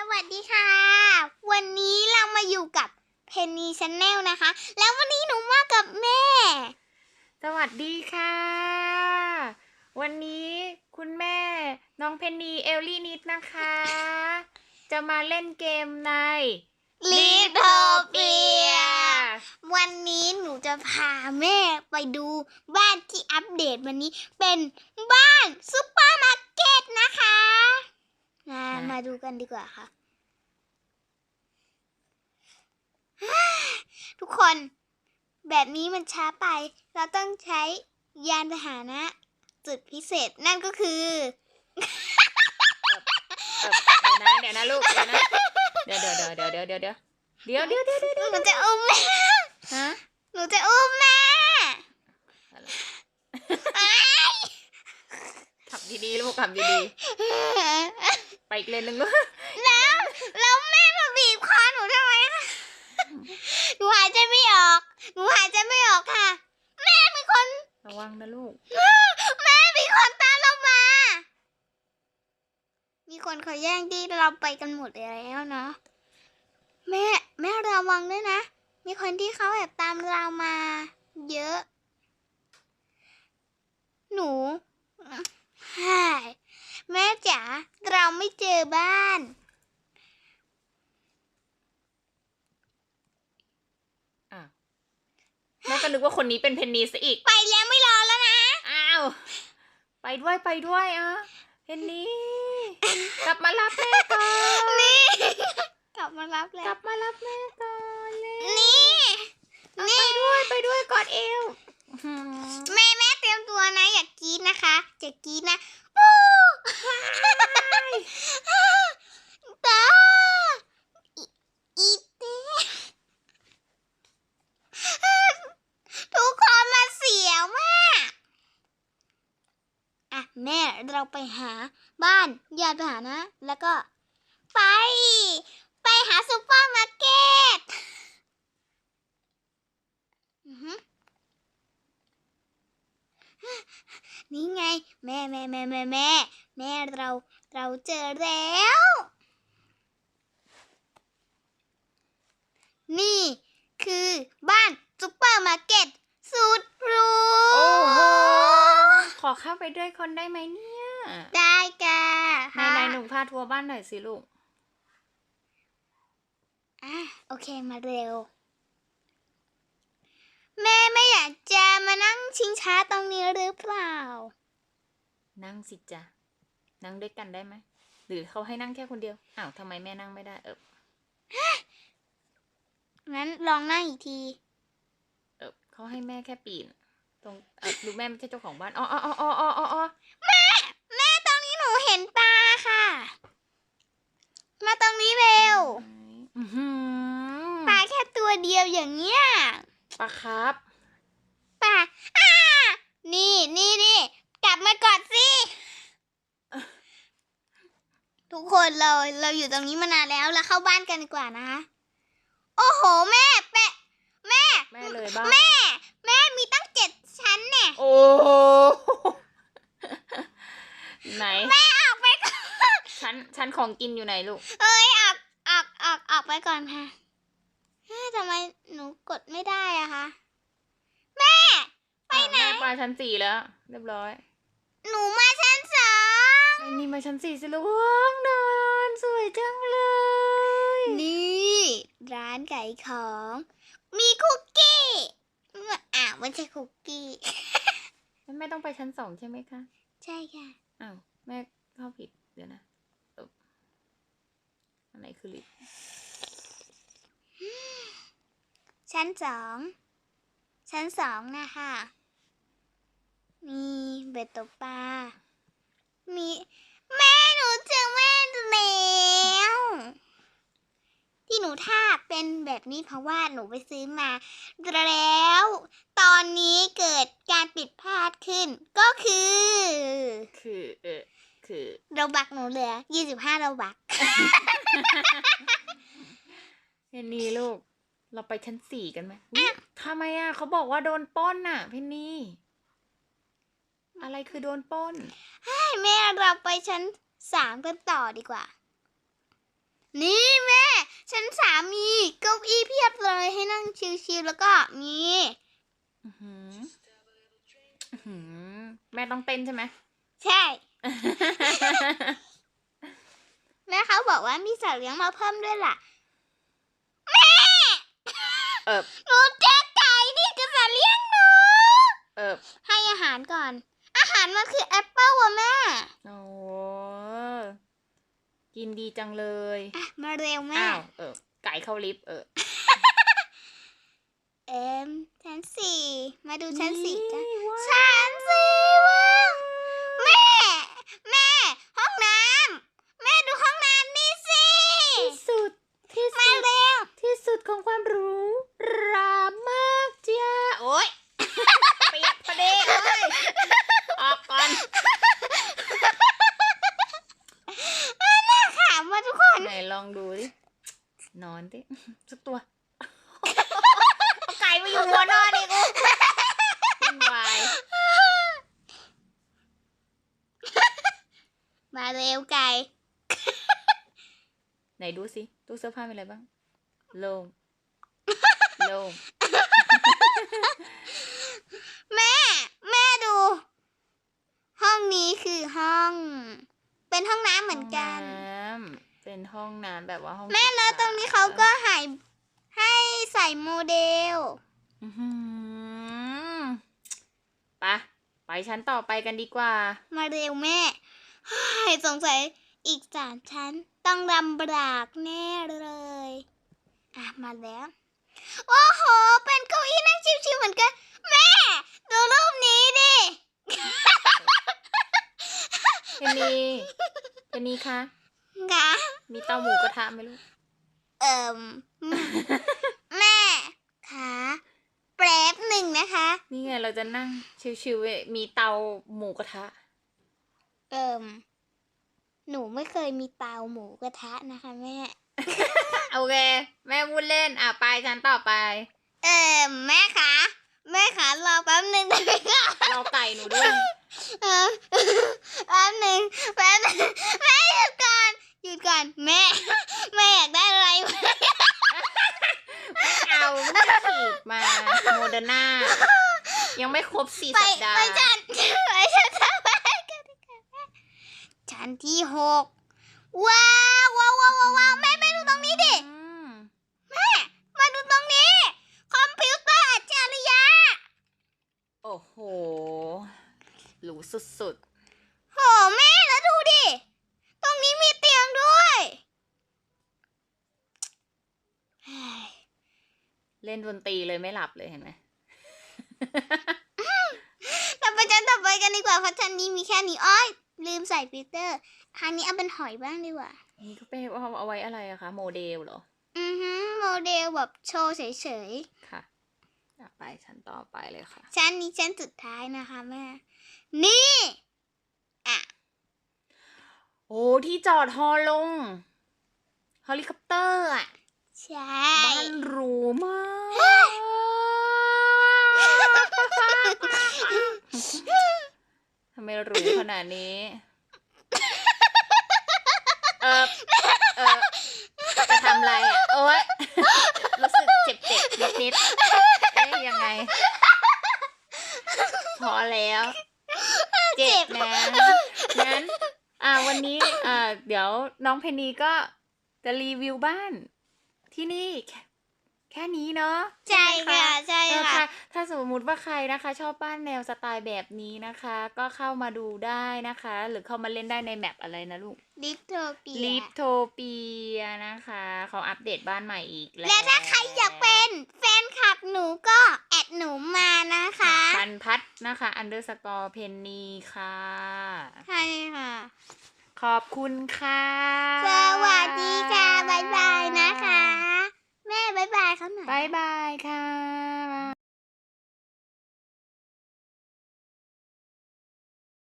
สวัสดีค่ะ วันนี้เรามาอยู่กับเพนนีช n แนลนะคะ แล้ววันนี้หนูมากับแม่ สวัสดีค่ะ วันนี้คุณแม่น้องเพนนีเอลลี่นิดนะคะ จะมาเล่นเกมใน Litopia วันนี้หนูจะพาแม่ไปดูบ้านที่อัปเดตวันนี้เป็นบ้านซุปเปอร์มาร์เก็ตนะคะ มามาดูกันดีกว่าค่ะ ทุกคนแบบนี้มันช้าไป เราต้องใช้ยานพาหนะ จุดพิเศษนั่นก็คือเออเดี๋ยวนะเดี๋ยวนะลูกเดี๋ยวนะเดี๋ยวเดี๋ยวเดี๋ยวเดี๋ยวเดี๋ยวเดี๋ยวเดี๋ยวเดี๋ยวเดี๋ยวเดี๋ยวเดี๋ยวเดี๋ยวหนูจะอุ้มแม่ฮะหนูจะอุ้มแม่ขับดีๆลูกขับดีๆ ไปอีกเลนหนึ่งลูกแล้ว แล้วแม่มาบีบคอหนูทำไมคะหนูหายใจไม่ออก หนูหายใจไม่ออกค่ะ แม่มีคน ระวังนะลูก แม่มีคนตามเรามา มีคนเขาแย่งที่เราไปกันหมดแล้วเนาะ แม่ แม่ระวังด้วยนะ มีคนที่เขาแอบตามเรามา เยอะ หนูใช่แม่จ๋าเราไม่เจอบ้าน อะแม่ ก็นึกว่าคนนี้เป็นเพนนีซะอีก ไปแล้วไม่รอแล้วนะ อ้าว ไปด้วยไปด้วยอะเพนนีกลับมารับแม่ก่อนนี่กลับมารับแล้กลัวบมารับแม่ก่อนเลยนี่นี่ไปด้วยไปด้วยกอดเอวอื้อหือแม่แม่เตรียมตัวนะ อย่ากกรีดนะคะอย่ากกรีดนะปูตาอีอีเต้ทุกคนมาเสียวมากอะ แม่เราไปหาบ้านญาติไปหานะ แล้วก็ ไป ไปหาซุปเปอร์มาร์เก็ตนี่ไง แม่แม่แม่แม่แม่แม่เราเราเจอแล้ว นี่คือบ้านซุปเปอร์มาร์เก็ตสุดหรูโอ้โหขอ เข้าไปด้วยคนได้ไหมเนี่ย ได้กะนายนายหนุ่มพาทัวร์บ้านหน่อยสิลูก อะโอเคมาเร็ว แม่ไม่อยากจะมานั่งชิงช้าตรงนี้หรือเปล่า นั่งสิจ้ะนั่งด้วยกันได้ไหม หรือเขาให้นั่งแค่คนเดียว อ้าวทำไมแม่นั่งไม่ได้เอองั้นลองนั่งอีกที เออเขาให้แม่แค่ปีน ตรงเออดูแม่ไม่ใช่เจ้าของบ้านอ๋ออ๋ออ๋ออ๋ออ๋ออ๋อแม่ตรงนี้หนูเห็นปลาค่ะ มาตรงนี้เร็วอื้อหือปลาแค่ตัวเดียวอย่างเงี้ยปลาครับปลาอ่านี่นี่นี่กลับมาก่อนสิทุกคนเราเราอยู่ตรงนี้มานานแล้วเราเข้าบ้านกันดีกว่านะโอ้โหแม่แปะแม่ แม่เลยบ้าง แม่ แม่มีตั้งเจ็ดชั้นเนี่ย โอ้โหไหน แม่ออกไปก่อน ชั้นชั้นของกินอยู่ไหนลูก เอ้ยออกออกออกออกไปก่อนค่ะเฮ้ยทำไมหนูกดไม่ได้อะคะ แม่ ไปไหนอ้าวแม่ปลาชั้นสี่แล้ว เรียบร้อย หนูมาชั้นสองไอ้นี่มาชั้นสี่สิลูกว้างนอนสวยจังเลย นี่ ร้านขายของ มีคุกกี้อะไม่ใช่คุกกี้แม่ต้องไปชั้นสองใช่ไหมคะ ใช่ค่ะ อ้าว แม่เข้าผิดเดี๋ยวนะเออ อันไหนคือลิฟต์ชั้นสอง ชั้นสองนะคะ มีเบ็ดตกปลา มี แม่หนูเจอแม่แล้วที่หนูทาบเป็นแบบนี้เพราะว่าหนูไปซื้อมา แล้ว ตอนนี้เกิดการปิดพลาดขึ้น ก็คือ คือเออ คือเราบักหนูเหลือ25เราบัก เพนนีลูก เราไปชั้นสี่กันไหมอุ๊ยทำไมอะเขาบอกว่าโดนปล้นน่ะ เพนนีอะไรคือโดนปล้นให้แม่เราไปชั้นสามกันต่อดีกว่า นี่แม่ ชั้นสามมีเก้าอี้เพียบเลยให้นั่งชิลๆแล้วก็มีอื้อหืออื้อหือแม่ต้องเต้นใช่ไหม ใช่ แม่เขาบอกว่ามีสัตว์เลี้ยงมาเพิ่มด้วยล่ะ แม่เออหนูเจอไก่นี่คือสัตว์เลี้ยงหนู เออให้อาหารก่อน อาหารมันคือแอปเปิลว่ะแม่ โอ้กินดีจังเลยอะมาเร็วแม่ อ้าวเออไก่เข้าลิฟต์เออ เอ็มชั้นสี่ มาดูชั้นสี่จ้ะนี่ว้าวชั้นสี่ว้าวแม่ แม่ ห้องน้ำแม่ดูห้องน้ำนี่สิ ที่สุด ที่ มา สุด เร็ว ที่สุดของความหรู้ รามากจ้าโอ้ย เปียกพอดีเลยออกก่อน น่าขำมาทุกคน ไหน ลองดูสินอนสิสักตัวเอาไก่มาอยู่หัวนอนอีกกูวุ่นวายมาเร็วไก่ ไหนดูสิตู้เสื้อผ้ามีอะไรบ้าง โล่งโล่งแม่ แม่ดู ห้องนี้คือห้อง เป็นห้องน้ำเหมือนกันห้องน้ำ เป็นห้องน้ำแบบว่าห้องแม่ศึกแล้วษตรงนี้เขาก็ให้ให้ใส่โมเดลอื้อหือไปะไปชั้นต่อไปกันดีกว่า มาเร็วแม่เฮ้ยสงสัยอีกสามชั้น ต้องลำบากแน่เลย อะ มาแล้ว โอ้โห เป็นเก้าอี้นั่งชิวๆเหมือนกัน แม่ ดูรูปนี้ดิเพนนีเพนนีคะ กะมีเต้าหมูกระทะไหมลูก เอิ่มแม่ขาแป๊บหนึ่งนะคะ นี่ไงเราจะนั่งชิวๆมีเตาหมูกระทะ เอิ่มหนูไม่เคยมีเตาหมูกระทะนะคะแม่ โอเค แม่พูดเล่น อะไปชั้นต่อไป เอิ่มแม่คะแม่ขารอแป๊บหนึ่งได้ไหมคะเราไก่หนูด้วย เอิ่มแป๊บหนึ่งแป๊บหนึ่งแม่หยุดก่อน หยุดก่อนแม่ แม่อยากได้อะไรไหมไม่เอาไม่ฉีดมาโมเดอร์นายังไม่ครบสี่ไปสัปดาห์ไปจันไปจันทำอะไรกันดีกว่าแม่ชั้นที่หกว้าวว้าวว้าวว้าวว้าวแม่แม่ดูตรงนี้ดิอืมแม่มาดูตรงนี้ คอมพิวเตอร์อัจฉริยะโอ้โหหรูสุด โหแม่แล้วดูดิ ตรงนี้มีเตียงด้วยเฮ้ย ๆ เล่นดนตรีเลยไม่หลับเลยเห็นไหมเราไปจันต่อไปกันดีกว่าเพราะชั้นนี้มีแค่นี้อ้อยลืมใส่ฟิลเตอร์ครั้งนี้เอาเป็นหอยบ้างดีกว่า นี่ก็เป็นเอาเอาไว้อะไรอะคะโมเดลเหรอ อือฮึโมเดลแบบโชว์เฉยค่ะอะไปชั้นต่อไปเลยค่ะๆชั้นนี้ชั้นสุดท้ายนะคะแม่ นี่อะโอ้ที่จอดฮอลงเฮลิคอปเตอร์อะ ใช่ บ้านหรูมาก ทำไมหรูขนาดนี้ เออเออจะทำอะไรอะ โอ๊ย รู้สึกเจ็บเจ็บนิดนิดๆเอ๊ยยังไง พอแล้ว เจ็บนะงั้น อ่า วันนี้ อ่า เดี๋ยวน้องเพนนีก็จะรีวิวบ้าน ที่นี่แค่แค่นี้เนาะใช่ค่ะใช่เออค่ะค่ะ ถ้าสมมุติว่าใครนะคะ ชอบบ้านแนวสไตล์แบบนี้นะคะ ก็เข้ามาดูได้นะคะ หรือเข้ามาเล่นได้ในแมปอะไรนะลูกลิทโทเปียลิทโทเปียนะคะเขาอัปเดตบ้านใหม่อีกแล้วและถ้าใครอยากเป็นแฟนคลับหนูก็แอดหนูมานะคะปันพัดนะคะอันเดอร์สกอร์เพนนีค่ะ ใช่ค่ะ ขอบคุณค่ะ สวัสดีค่ะบายบายนะคะ แม่บายบายเขาหน่อยบายบายค่ะ